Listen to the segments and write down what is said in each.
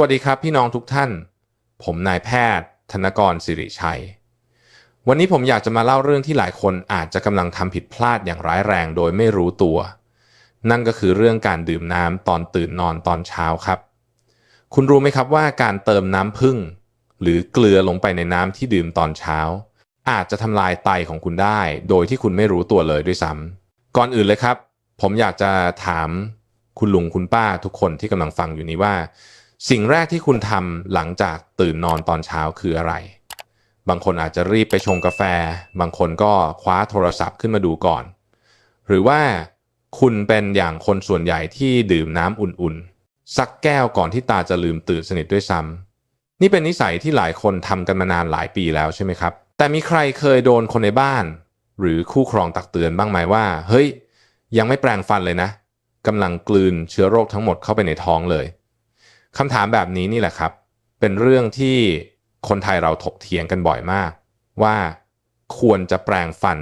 วัสดีครับพี่น้องทุกท่าน ผมนายแพทย์ ธนกรสิริชัย วันนี้ผมอยากจะมาเล่าเรื่องที่หลายคนอาจจะกำลังทำผิดพลาดอย่างร้ายแรงโดยไม่รู้ตัว นั่นก็คือเรื่องการดื่มน้ำตอนตื่นนอนตอนเช้าครับ คุณรู้ไหมครับว่าการเติมน้ำผึ้งหรือเกลือลงไปในน้ำที่ดื่มตอนเช้า อาจจะทำลายไตของคุณได้ โดยที่คุณไม่รู้ตัวเลยด้วยซ้ำก่อนอื่นเลยครับ ผมอยากจะถามคุณลุงคุณป้าทุกคนที่กำลังฟังอยู่นี้ว่า สิ่งแรกที่คุณทำหลังจากตื่นนอนตอนเช้าคืออะไร บางคนอาจจะรีบไปชงกาแฟ บางคนก็คว้าโทรศัพท์ขึ้นมาดูก่อน หรือว่าคุณเป็นอย่างคนส่วนใหญ่ที่ดื่มน้ำอุ่นๆ สักแก้วก่อนที่ตาจะลืมตื่นสนิทด้วยซ้ำนี่เป็นนิสัยที่หลายคนทำกันมานานหลายปีแล้วใช่ไหมครับ แต่มีใครเคยโดนคนในบ้าน หรือคู่ครองตักเตือนบ้างไหมว่า เฮ้ย ยังไม่แปรงฟันเลยนะกำลังกลืนเชื้อโรคทั้งหมดเข้าไปในท้องเลย คำถามแบบนี้นี่แหละครับ เป็นเรื่องที่คนไทยเราถกเถียงกันบ่อยมาก ว่าควรจะแปรงฟัน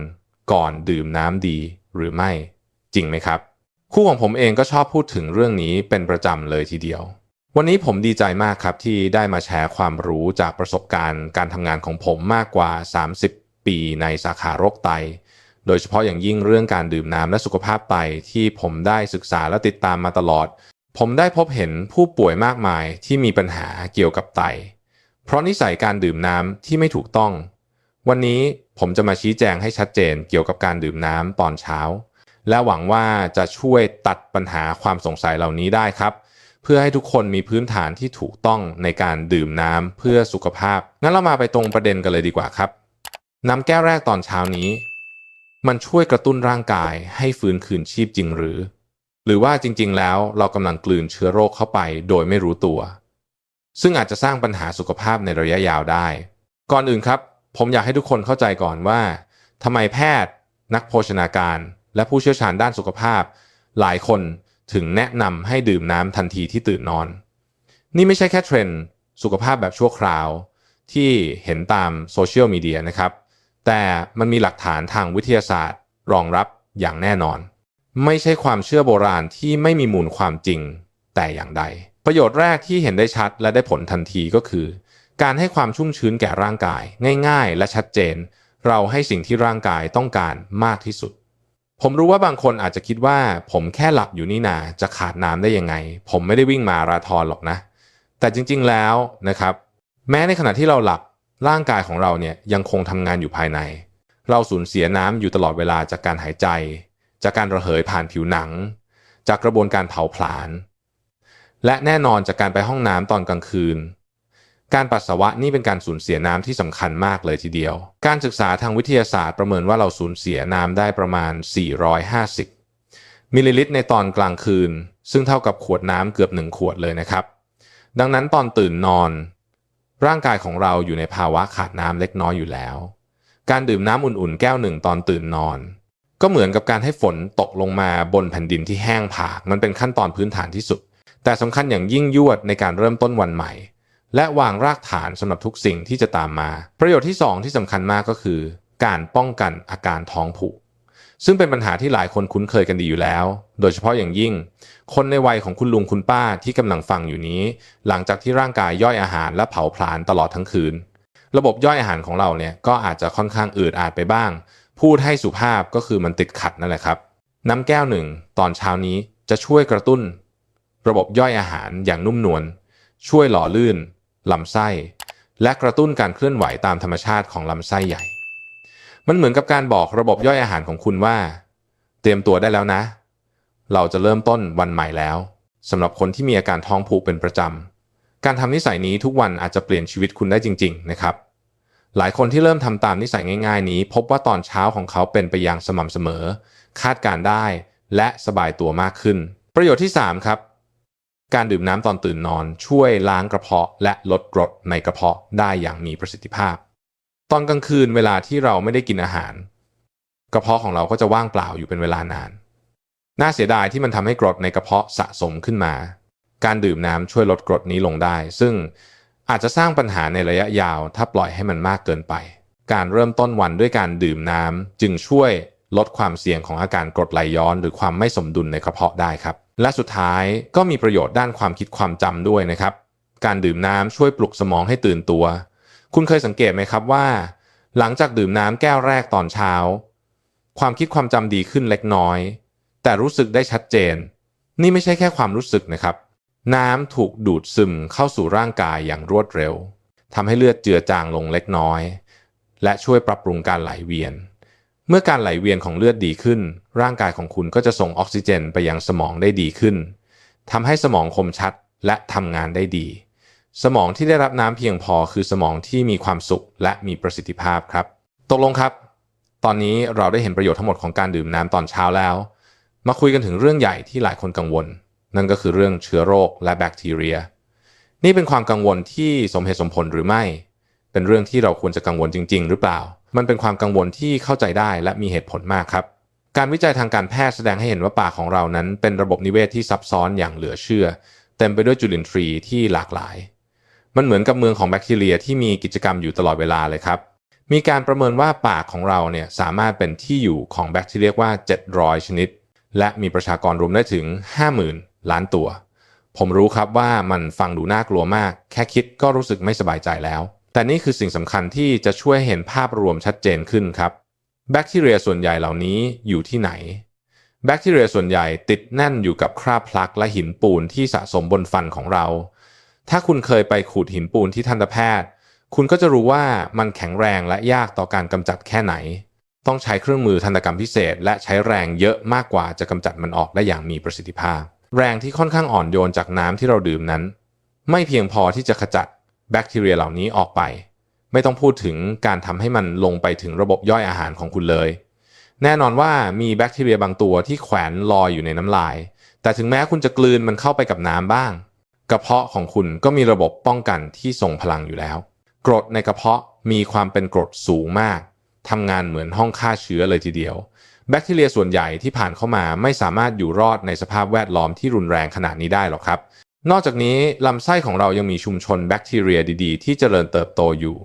ก่อนดื่มน้ำดีหรือไม่จริงไหมครับ คู่ของผมเองก็ชอบพูดถึงเรื่องนี้เป็นประจำเลยทีเดียว วันนี้ผมดีใจมากครับที่ได้มาแชร์ความรู้จากประสบการณ์การทำงานของผมมากกว่า 30 ปีในสาขาโรคไต โดยเฉพาะอย่างยิ่งเรื่องการดื่มน้ำและสุขภาพไตที่ผมได้ศึกษาและติดตามมาตลอด ผมได้พบเห็นผู้ป่วยมากมายที่มีปัญหาเกี่ยวกับไต เพราะนิสัยการดื่มน้ำที่ไม่ถูกต้อง วันนี้ผมจะมาชี้แจงให้ชัดเจนเกี่ยวกับการดื่มน้ำตอนเช้า และหวังว่าจะช่วยตัดปัญหาความสงสัยเหล่านี้ได้ครับ เพื่อให้ทุกคนมีพื้นฐานที่ถูกต้องในการดื่มน้ำเพื่อสุขภาพ งั้นเรามาไปตรงประเด็นกันเลยดีกว่าครับ น้ำแก้วแรกตอนเช้านี้ มันช่วยกระตุ้นร่างกายให้ฟื้นคืนชีพจริงหรือ หรือว่าจริงๆ แล้วเรากำลังกลืนเชื้อโรคเข้าไปโดยไม่รู้ตัว ซึ่งอาจจะสร้างปัญหาสุขภาพในระยะยาวได้ ก่อนอื่นครับ ผมอยากให้ทุกคนเข้าใจก่อนว่าทำไมแพทย์ นักโภชนาการ และผู้เชี่ยวชาญด้านสุขภาพ หลายคนถึงแนะนำให้ดื่มน้ำทันทีที่ตื่นนอน นี่ไม่ใช่แค่เทรนด์สุขภาพแบบชั่วคราว ที่เห็นตามโซเชียลมีเดียนะครับ แต่มันมีหลักฐานทางวิทยาศาสตร์รองรับอย่างแน่นอน ไม่ใช่ความเชื่อโบราณที่ไม่มีมูลความจริงแต่อย่างใด ประโยชน์แรกที่เห็นได้ชัดและได้ผลทันทีก็คือ การให้ความชุ่มชื้นแก่ร่างกาย ง่ายๆ และชัดเจน เราให้สิ่งที่ร่างกายต้องการมากที่สุด ผมรู้ว่าบางคนอาจจะคิดว่า ผมแค่หลับอยู่นี่นาจะขาดน้ำได้ยังไง ผมไม่ได้วิ่งมาราธอนหรอกนะ แต่จริงๆแล้วนะครับ แม้ในขณะที่เราหลับร่างกายของเราเนี่ยยังคงทำงานอยู่ภายใน เราสูญเสียน้ำอยู่ตลอดเวลาจากการหายใจ จากการระเหยผ่านผิวหนัง จากกระบวนการเผาผลาญ และแน่นอนจากการไปห้องน้ำตอนกลางคืน การปัสสาวะนี่เป็นการสูญเสียน้ำที่สำคัญมากเลยทีเดียว การศึกษาทางวิทยาศาสตร์ประเมินว่าเราสูญเสียน้ำได้ประมาณ 450 มิลลิลิตรในตอนกลางคืน ซึ่งเท่ากับขวดน้ำเกือบหนึ่งขวดเลยนะครับ ดังนั้นตอนตื่นนอน ร่างกายของเราอยู่ในภาวะขาดน้ำเล็กน้อยอยู่แล้ว การดื่มน้ำอุ่นๆ แก้วหนึ่งตอนตื่นนอน ก็เหมือนกับการให้ฝนตกลงมาบนแผ่นดินที่แห้งผาก มันเป็นขั้นตอนพื้นฐานที่สุด แต่สำคัญอย่างยิ่งยวดในการเริ่มต้นวันใหม่ และวางรากฐานสำหรับทุกสิ่งที่จะตามมา ประโยชน์ที่ 2 ที่สำคัญมากก็คือ การป้องกันอาการท้องผูก ซึ่งเป็นปัญหาที่หลายคนคุ้นเคยกันดีอยู่แล้ว โดยเฉพาะอย่างยิ่ง คนในวัยของคุณลุงคุณป้าที่กำลังฟังอยู่นี้ หลังจากที่ร่างกายย่อยอาหารและเผาผลาญตลอดทั้งคืน ระบบย่อยอาหารของเราเนี่ยก็อาจจะค่อนข้างอืดอาดไปบ้าง พูดให้สุภาพก็คือมันติดขัดนั่นแหละครับ น้ำแก้วหนึ่งตอนเช้านี้จะช่วยกระตุ้น ระบบย่อยอาหารอย่างนุ่มนวลช่วยหล่อลื่นลำไส้ และกระตุ้นการเคลื่อนไหวตามธรรมชาติของลำไส้ใหญ่ มันเหมือนกับการบอกระบบย่อยอาหารของคุณว่า เตรียมตัวได้แล้วนะ เราจะเริ่มต้นวันใหม่แล้วสำหรับคนที่มีอาการท้องผูกเป็นประจำการทำนิสัยนี้ทุกวันอาจจะเปลี่ยนชีวิตคุณได้จริง ๆ นะครับ หลายคนที่เริ่มทำตามนิสัยง่าย ๆ นี้ พบว่าตอนเช้าของเขาเป็นไปอย่างสม่ำเสมอ คาดการได้และสบายตัวมากขึ้น ประโยชน์ที่ 3 ครับ การดื่มน้ำตอนตื่นนอน ช่วยล้างกระเพาะ และลดกรดในกระเพาะได้อย่างมีประสิทธิภาพ ตอนกลางคืนเวลาที่เราไม่ได้กินอาหาร กระเพาะของเราก็จะว่างเปล่าอยู่เป็นเวลานาน น่าเสียดายที่มันทำให้กรดในกระเพาะสะสมขึ้นมา การดื่มน้ำช่วยลดกรดนี้ลงได้ ซึ่ง อาจจะสร้างปัญหาในระยะยาว ถ้าปล่อยให้มันมากเกินไป การเริ่มต้นวันด้วยการดื่มน้ำจึงช่วยลดความเสี่ยงของอาการกรดไหลย้อน หรือความไม่สมดุลในกระเพาะได้ครับ และสุดท้ายก็มีประโยชน์ด้านความคิดความจำด้วยนะครับ การดื่มน้ำช่วยปลุกสมองให้ตื่นตัว คุณเคยสังเกตไหมครับว่า หลังจากดื่มน้ำแก้วแรกตอนเช้า ความคิดความจำดีขึ้นเล็กน้อย แต่รู้สึกได้ชัดเจน นี่ไม่ใช่แค่ความรู้สึกนะครับ น้ำถูกดูดซึมเข้าสู่ร่างกายอย่างรวดเร็วทำให้เลือดเจือจางลงเล็กน้อย และช่วยปรับปรุงการไหลเวียน เมื่อการไหลเวียนของเลือดดีขึ้น ร่างกายของคุณก็จะส่งออกซิเจนไปยังสมองได้ดีขึ้นทำให้สมองคมชัดและทำงานได้ดี สมองที่ได้รับน้ำเพียงพอคือสมองที่มีความสุขและมีประสิทธิภาพครับ ตกลงครับ ตอนนี้เราได้เห็นประโยชน์ทั้งหมดของการดื่มน้ำตอนเช้าแล้ว มาคุยกันถึงเรื่องใหญ่ที่หลายคนกังวล นั่นก็คือเรื่องเชื้อโรคและแบคทีเรีย นี่เป็นความกังวลที่สมเหตุสมผลหรือไม่ เป็นเรื่องที่เราควรจะกังวลจริง ๆ หรือเปล่า มันเป็นความกังวลที่เข้าใจได้และมีเหตุผลมากครับ การวิจัยทางการแพทย์แสดงให้เห็นว่าป่าของเรานั้น เป็นระบบนิเวศที่ซับซ้อนอย่างเหลือเชื่อ เต็มไปด้วยจุลินทรีย์ที่หลากหลาย มันเหมือนกับเมืองของแบคทีเรียที่มีกิจกรรมอยู่ตลอดเวลาเลยครับมีการประเมินว่าป่าของเราเนี่ยสามารถเป็นที่อยู่ของแบคทีเรียกว่า 700 ชนิด และมีประชากรรวมได้ถึง50,000 ล้านตัว ผมรู้ครับว่ามันฟังดูน่ากลัวมาก แค่คิดก็รู้สึกไม่สบายใจแล้ว แต่นี่คือสิ่งสำคัญที่จะช่วยเห็นภาพรวมชัดเจนขึ้นครับ แบคทีเรียส่วนใหญ่เหล่านี้อยู่ที่ไหน แบคทีเรียส่วนใหญ่ติดแน่นอยู่กับคราบพลักและหินปูนที่สะสมบนฟันของเรา ถ้าคุณเคยไปขูดหินปูนที่ทันตแพทย์ คุณก็จะรู้ว่ามันแข็งแรงและยากต่อการกำจัดแค่ไหนต้องใช้เครื่องมือทันตกรรมพิเศษ และใช้แรงเยอะมากกว่าจะกำจัดมันออกได้อย่างมีประสิทธิภาพ แรงที่ค่อนข้างอ่อนโยนจากน้ำที่เราดื่มนั้น ไม่เพียงพอที่จะขจัดแบคทีเรียเหล่านี้ออกไป ไม่ต้องพูดถึงการทำให้มันลงไปถึงระบบย่อยอาหารของคุณเลย แน่นอนว่ามีแบคทีเรียบางตัวที่แขวนลอยอยู่ในน้ำลาย แต่ถึงแม้คุณจะกลืนมันเข้าไปกับน้ำบ้าง กระเพาะของคุณก็มีระบบป้องกันที่ทรงพลังอยู่แล้ว กรดในกระเพาะมีความเป็นกรดสูงมากทำงานเหมือนห้องฆ่าเชื้อเลยทีเดียว แบคทีเรียส่วนใหญ่ที่ผ่านเข้ามาไม่สามารถอยู่รอดในสภาพแวดล้อมที่รุนแรงขนาดนี้ได้หรอกครับ นอกจากนี้ลำไส้ของเรายังมีชุมชนแบคทีเรียดีๆ ที่เจริญเติบโตอยู่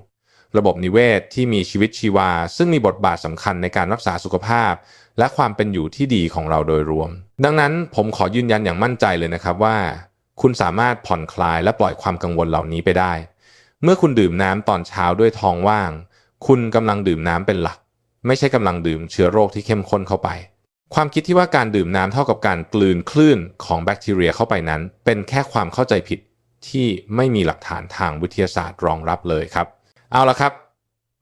ระบบนิเวศที่มีชีวิตชีวา ซึ่งมีบทบาทสำคัญในการรักษาสุขภาพ และความเป็นอยู่ที่ดีของเราโดยรวม ดังนั้นผมขอยืนยันอย่างมั่นใจเลยนะครับว่า คุณสามารถผ่อนคลายและปล่อยความกังวลเหล่านี้ไปได้ เมื่อคุณดื่มน้ำตอนเช้าด้วยท้องว่าง คุณกำลังดื่มน้ำเป็นหลัก ไม่ใช่กำลังดื่มเชื้อโรคที่เข้มข้นเข้าไป ความคิดที่ว่าการดื่มน้ำเท่ากับการกลืนคลื่นของแบคทีเรียเข้าไปนั้น เป็นแค่ความเข้าใจผิดที่ไม่มีหลักฐานทางวิทยาศาสตร์รองรับเลยครับ เอาละครับ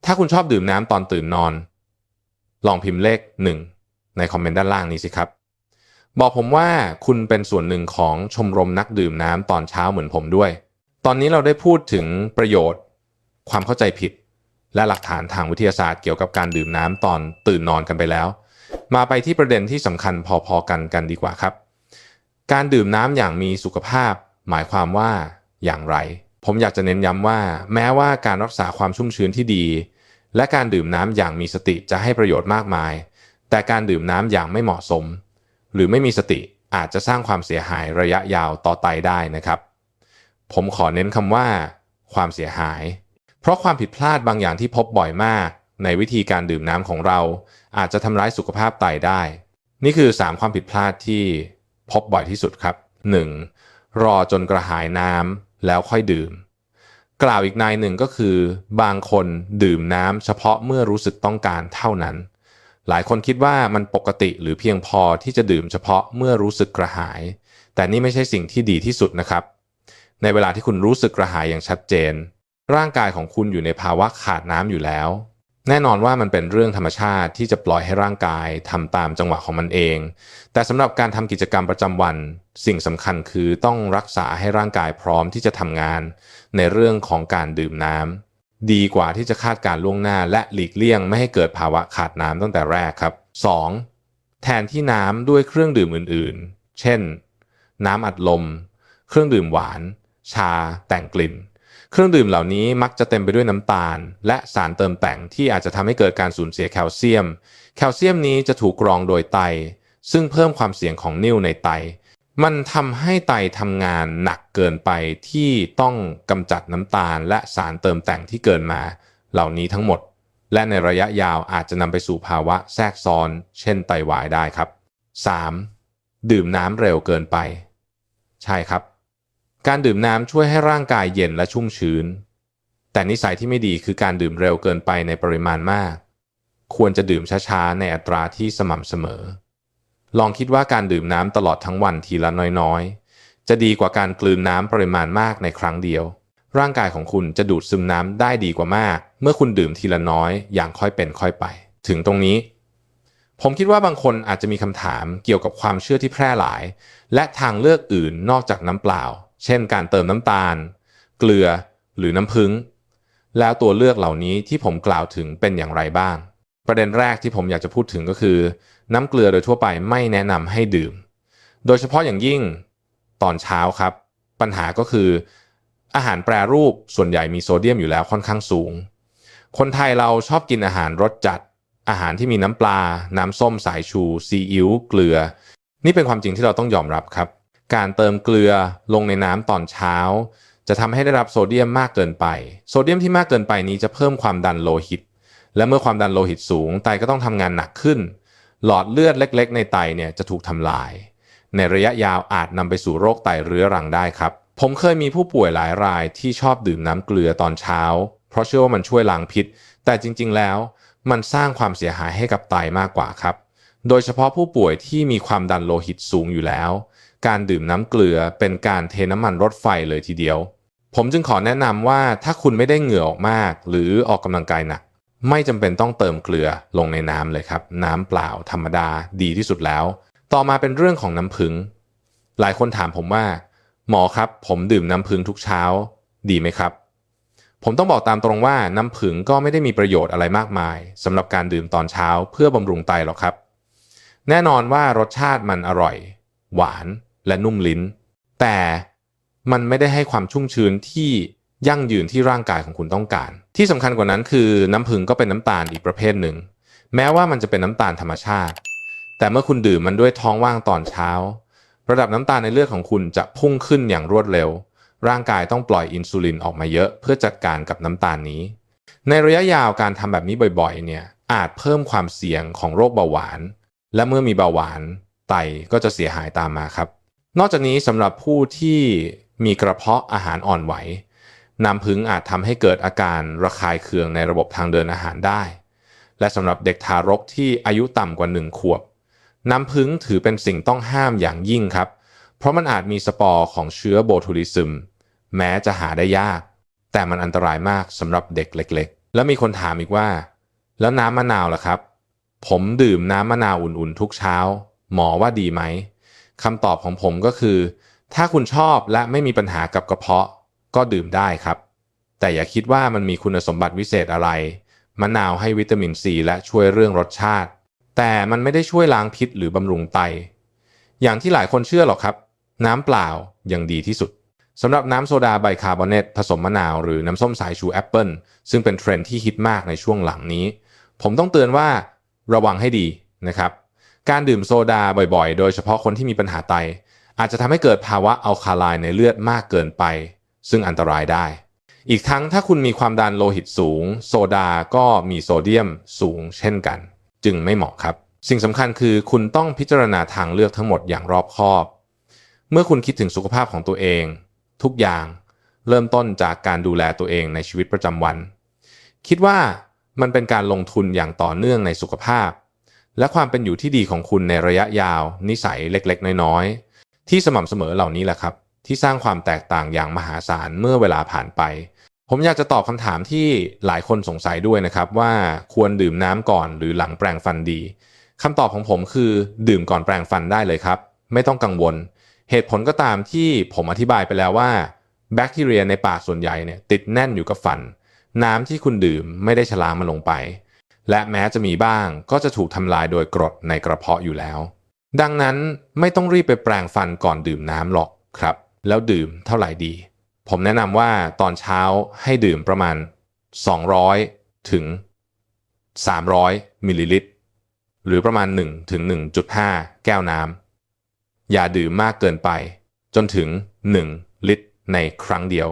ถ้าคุณชอบดื่มน้ำตอนตื่นนอน ลองพิมพ์เลข 1 ในคอมเมนต์ด้านล่างนี้สิครับ บอกผมว่าคุณเป็นส่วนหนึ่งของชมรมนักดื่มน้ำตอนเช้าเหมือนผมด้วย ตอนนี้เราได้พูดถึงประโยชน์ ความเข้าใจผิด และหลักฐานทางวิทยาศาสตร์เกี่ยวกับการดื่มน้ำตอนตื่นนอนกันไปแล้ว มาไปที่ประเด็นที่สำคัญพอๆกันกันดีกว่าครับ การดื่มน้ำอย่างมีสุขภาพ หมายความว่าอย่างไร ผมอยากจะเน้นย้ำว่า แม้ว่าการรักษาความชุ่มชื้นที่ดี และการดื่มน้ำอย่างมีสติจะให้ประโยชน์มากมาย แต่การดื่มน้ำอย่างไม่เหมาะสม หรือไม่มีสติอาจจะสร้างความเสียหายระยะยาวต่อไตได้นะครับ ผมขอเน้นคำว่า ความเสียหาย เพราะความผิดพลาดบางอย่างที่พบบ่อยมาก ในวิธีการดื่มน้ำของเรา อาจจะทำร้ายสุขภาพไตได้ นี่คือ 3 ความผิดพลาดที่พบบ่อยที่สุดครับ 1. รอจนกระหายน้ำแล้วค่อยดื่ม กล่าวอีกนายหนึ่งก็คือ บางคนดื่มน้ำเฉพาะเมื่อรู้สึกต้องการเท่านั้น หลายคนคิดว่ามันปกติหรือเพียงพอที่จะดื่มเฉพาะเมื่อรู้สึกกระหาย แต่นี่ไม่ใช่สิ่งที่ดีที่สุดนะครับ ในเวลาที่คุณรู้สึกกระหายอย่างชัดเจน ร่างกายของคุณอยู่ในภาวะขาดน้ำอยู่แล้ว แน่นอนว่ามันเป็นเรื่องธรรมชาติที่จะปล่อยให้ร่างกายทำตามจังหวะของมันเอง แต่สำหรับการทำกิจกรรมประจำวัน สิ่งสำคัญคือต้องรักษาให้ร่างกายพร้อมที่จะทำงาน ในเรื่องของการดื่มน้ำดีกว่าที่จะคาดการล่วงหน้า และหลีกเลี่ยงไม่ให้เกิดภาวะขาดน้ำตั้งแต่แรกครับ 2. แทนที่น้ำด้วยเครื่องดื่มอื่นๆ เช่น น้ำอัดลม เครื่องดื่มหวาน ชา แต่งกลิ่น เครื่องดื่มเหล่านี้มักจะเต็มไปด้วยน้ำตาล และสารเติมแต่งที่อาจจะทำให้เกิดการสูญเสียแคลเซียม แคลเซียมนี้จะถูกกรองโดยไต ซึ่งเพิ่มความเสี่ยงของนิ่วในไต มันทำให้ไตทำงานหนักเกินไปที่ต้องกำจัดน้ำตาล และสารเติมแต่งที่เกินมา เหล่านี้ทั้งหมด และในระยะยาวอาจจะนำไปสู่ภาวะแทรกซ้อน เช่นไตวายได้ครับ 3. ดื่มน้ำเร็วเกินไป ใช่ครับ การดื่มน้ำช่วยให้ร่างกายเย็นและชุ่มชื้น แต่นิสัยที่ไม่ดีคือการดื่มเร็วเกินไปในปริมาณมาก ควรจะดื่มช้าๆ ในอัตราที่สม่ำเสมอ ลองคิดว่าการดื่มน้ำตลอดทั้งวันทีละน้อยๆ จะดีกว่าการกลืนน้ำปริมาณมากในครั้งเดียว ร่างกายของคุณจะดูดซึมน้ำได้ดีกว่ามาก เมื่อคุณดื่มทีละน้อยอย่างค่อยเป็นค่อยไป ถึงตรงนี้ผมคิดว่าบางคนอาจจะมีคำถามเกี่ยวกับความเชื่อที่แพร่หลาย และทางเลือกอื่นนอกจากน้ำเปล่า เช่นการเติมน้ำตาล เกลือหรือน้ำผึ้งแล้วตัวเลือกเหล่านี้ที่ผมกล่าวถึงเป็นอย่างไรบ้าง ประเด็นแรกที่ผมอยากจะพูดถึงก็คือ น้ำเกลือโดยทั่วไปไม่แนะนำให้ดื่ม โดยเฉพาะอย่างยิ่งตอนเช้าครับ ปัญหาก็คือ อาหารแปรรูปส่วนใหญ่มีโซเดียมอยู่แล้วค่อนข้างสูง คนไทยเราชอบกินอาหารรสจัด อาหารที่มีน้ำปลา น้ำส้มสายชูซีอิ๊วเกลือ นี่เป็นความจริงที่เราต้องยอมรับครับ การเติมเกลือลงในน้ำตอนเช้า จะทำให้ได้รับโซเดียมมากเกินไป โซเดียมที่มากเกินไปนี้จะเพิ่มความดันโลหิต และเมื่อความดันโลหิตสูงไตก็ต้องทำงานหนักขึ้น หลอดเลือดเล็ก ๆ ในไตเนี่ยจะถูกทำลาย ในระยะยาวอาจนำไปสู่โรคไตเรื้อรังได้ครับ ผมเคยมีผู้ป่วยหลายรายที่ชอบดื่มน้ำเกลือตอนเช้า เพราะเชื่อว่ามันช่วยล้างพิษ แต่จริง ๆ แล้ว มันสร้างความเสียหายให้กับไตมากกว่าครับ โดยเฉพาะผู้ป่วยที่มีความดันโลหิตสูงอยู่แล้ว การดื่มน้ำเกลือเป็นการเทน้ำมันรถไฟเลยทีเดียว ผมจึงขอแนะนำว่าถ้าคุณไม่ได้เหงื่อออกมาก หรือออกกำลังกายหนัก ไม่จำเป็นต้องเติมเกลือลงในน้ำเลยครับ น้ำเปล่าธรรมดาดีที่สุดแล้ว ต่อมาเป็นเรื่องของน้ำผึ้งหลายคนถามผมว่า หมอครับ ผมดื่มน้ำผึ้งทุกเช้า ดีไหมครับ ผมต้องบอกตามตรงว่าน้ำผึ้งก็ไม่ได้มีประโยชน์อะไรมากมายสำหรับการดื่มตอนเช้าเพื่อบำรุงไตหรอกครับ แน่นอนว่ารสชาติมันอร่อย หวาน และนุ่มลิ้น แต่มันไม่ได้ให้ความชุ่มชื้นที่ยั่งยืนที่ร่างกายของคุณต้องการ ที่สำคัญกว่านั้นคือน้ำผึ้งก็เป็นน้ำตาลอีกประเภทหนึ่ง แม้ว่ามันจะเป็นน้ำตาลธรรมชาติ แต่เมื่อคุณดื่มมันด้วยท้องว่างตอนเช้า ระดับน้ำตาลในเลือดของคุณจะพุ่งขึ้นอย่างรวดเร็ว ร่างกายต้องปล่อยอินซูลินออกมาเยอะ เพื่อจัดการกับน้ำตาลนี้ ในระยะยาวการทำแบบนี้บ่อยๆ เนี่ยอาจเพิ่มความเสี่ยงของโรคเบาหวาน และเมื่อมีเบาหวาน ไตก็จะเสียหายตามมาครับ นอกจากนี้สำหรับผู้ที่มีกระเพาะอาหารอ่อนไหว น้ำผึ้งอาจทำให้เกิดอาการระคายเคืองในระบบทางเดินอาหารได้ และสำหรับเด็กทารกที่อายุต่ำกว่า 1 ขวบ น้ำผึ้งถือเป็นสิ่งต้องห้ามอย่างยิ่งครับ เพราะมันอาจมีสปอร์ของเชื้อโบทูลิซึม แม้จะหาได้ยาก แต่มันอันตรายมากสำหรับเด็กเล็ก ๆ แล้วมีคนถามอีกว่า แล้วน้ำมะนาวล่ะครับ ผมดื่มน้ำมะนาวอุ่นๆทุกเช้า หมอว่าดีไหม คำตอบของผมก็คือ ถ้าคุณชอบและไม่มีปัญหากับกระเพาะก็ดื่มได้ครับ แต่อย่าคิดว่ามันมีคุณสมบัติวิเศษอะไร มะนาวให้วิตามินซีและช่วยเรื่องรสชาติ แต่มันไม่ได้ช่วยล้างพิษหรือบำรุงไต อย่างที่หลายคนเชื่อหรอกครับ น้ำเปล่ายังดีที่สุดสำหรับน้ำโซดาไบคาร์บอเนตผสมมะนาวหรือน้ำส้มสายชูแอปเปิลซึ่งเป็นเทรนด์ที่ฮิตมากในช่วงหลังนี้ ผมต้องเตือนว่าระวังให้ดีนะครับ การดื่มโซดาบ่อยๆ โดยเฉพาะคนที่มีปัญหาไต อาจจะทำให้เกิดภาวะอัลคาไลน์ในเลือดมากเกินไป ซึ่งอันตรายได้ อีกทั้งถ้าคุณมีความดันโลหิตสูง โซดาก็มีโซเดียมสูงเช่นกัน จึงไม่เหมาะครับ สิ่งสำคัญคือคุณต้องพิจารณาทางเลือกทั้งหมดอย่างรอบคอบ เมื่อคุณคิดถึงสุขภาพของตัวเอง ทุกอย่างเริ่มต้นจากการดูแลตัวเองในชีวิตประจำวัน คิดว่ามันเป็นการลงทุนอย่างต่อเนื่องในสุขภาพ และความเป็นอยู่ที่ดีของคุณในระยะยาว นิสัยเล็กๆ น้อยๆ ที่สม่ำเสมอเหล่านี้แหละครับ ที่สร้างความแตกต่างอย่างมหาศาลเมื่อเวลาผ่านไป ผมอยากจะตอบคำถามที่หลายคนสงสัยด้วยนะครับ ว่าควรดื่มน้ำก่อนหรือหลังแปรงฟันดีคำตอบของผมคือดื่มก่อนแปรงฟันได้เลยครับ ไม่ต้องกังวล เหตุผลก็ตามที่ผมอธิบายไปแล้วว่าแบคทีเรียในปากส่วนใหญ่เนี่ยติดแน่นอยู่กับฟัน น้ำที่คุณดื่มไม่ได้ชะล้างมันลงไป และแม้จะมีบ้างก็จะถูกทำลายโดยกรดในกระเพาะอยู่แล้ว ดังนั้นไม่ต้องรีบไปแปรงฟันก่อนดื่มน้ำหรอกครับ แล้วดื่มเท่าไหร่ดี ผมแนะนำว่าตอนเช้าให้ดื่มประมาณ 200 ถึง 300 มิลลิลิตร หรือประมาณ 1 ถึง 1.5 แก้วน้ำอย่าดื่มมากเกินไป จนถึง 1 ลิตรในครั้งเดียว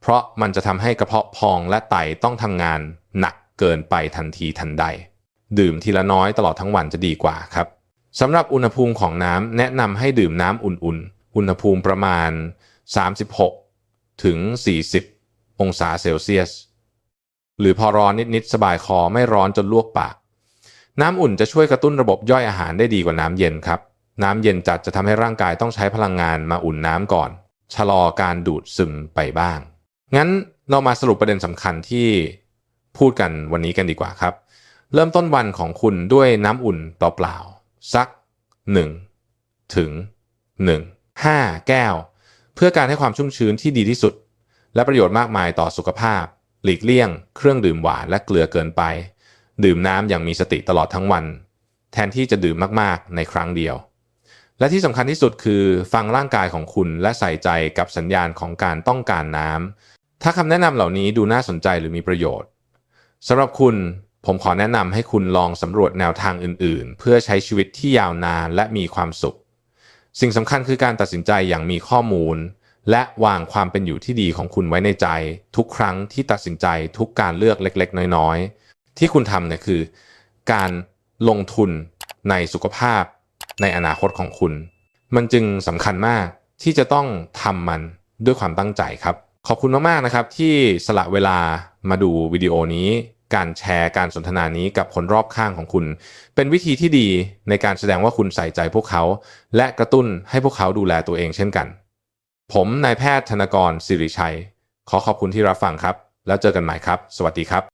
เพราะมันจะทำให้กระเพาะพองและไตต้องทำงานหนัก เกินไปทันทีทันใด ดื่มทีละน้อยตลอดทั้งวันจะดีกว่าครับสำหรับอุณหภูมิของน้ำแนะนำให้ดื่มน้ำอุ่นๆ อุณหภูมิประมาณ 36 ถึง 40 องศาเซลเซียส หรือพอร้อนนิดๆ สบายคอไม่ร้อนจนลวกปาก น้ำอุ่นจะช่วยกระตุ้นระบบย่อยอาหารได้ดีกว่าน้ำเย็นครับ น้ำเย็นจัดจะทำให้ร่างกายต้องใช้พลังงานมาอุ่นน้ำก่อน ชะลอการดูดซึมไปบ้าง งั้นเรามาสรุปประเด็นสำคัญที่ พูดกันวันนี้กันดีกว่าครับ เริ่มต้นวันของคุณด้วยน้ำอุ่นเปล่าๆสัก 1 ถึง 1 5 แก้ว เพื่อการให้ความชุ่มชื้นที่ดีที่สุด และประโยชน์มากมายต่อสุขภาพ หลีกเลี่ยง เครื่องดื่มหวานและเกลือเกินไป ดื่มน้ำอย่างมีสติตลอดทั้งวัน แทนที่จะดื่มมากๆในครั้งเดียว และที่สำคัญที่สุดคือฟังร่างกายของคุณและใส่ใจกับสัญญาณของการต้องการน้ำถ้าคำแนะนำเหล่านี้ดูน่าสนใจหรือมีประโยชน์ สำหรับคุณผมขอแนะนำให้คุณลองสำรวจแนวทางอื่น ๆ เพื่อใช้ชีวิตที่ยาวนานและมีความสุข สิ่งสำคัญคือการตัดสินใจอย่างมีข้อมูล และวางความเป็นอยู่ที่ดีของคุณไว้ในใจ ทุกครั้งที่ตัดสินใจทุกการเลือกเล็ก ๆ น้อย ๆ ที่คุณทำเนี่ยคือ การลงทุนในสุขภาพ ในอนาคตของคุณ มันจึงสำคัญมากที่จะต้องทำมันด้วยความตั้งใจครับ ขอบคุณมากๆนะครับที่สละเวลามาดูวิดีโอนี้ การแชร์การสนทนานี้กับคนรอบข้างของคุณ เป็นวิธีที่ดีในการแสดงว่าคุณใส่ใจพวกเขา และกระตุ้นให้พวกเขาดูแลตัวเองเช่นกัน ผมนายแพทย์ธนกรสิริชัย ขอขอบคุณที่รับฟังครับ แล้วเจอกันใหม่ครับ สวัสดีครับ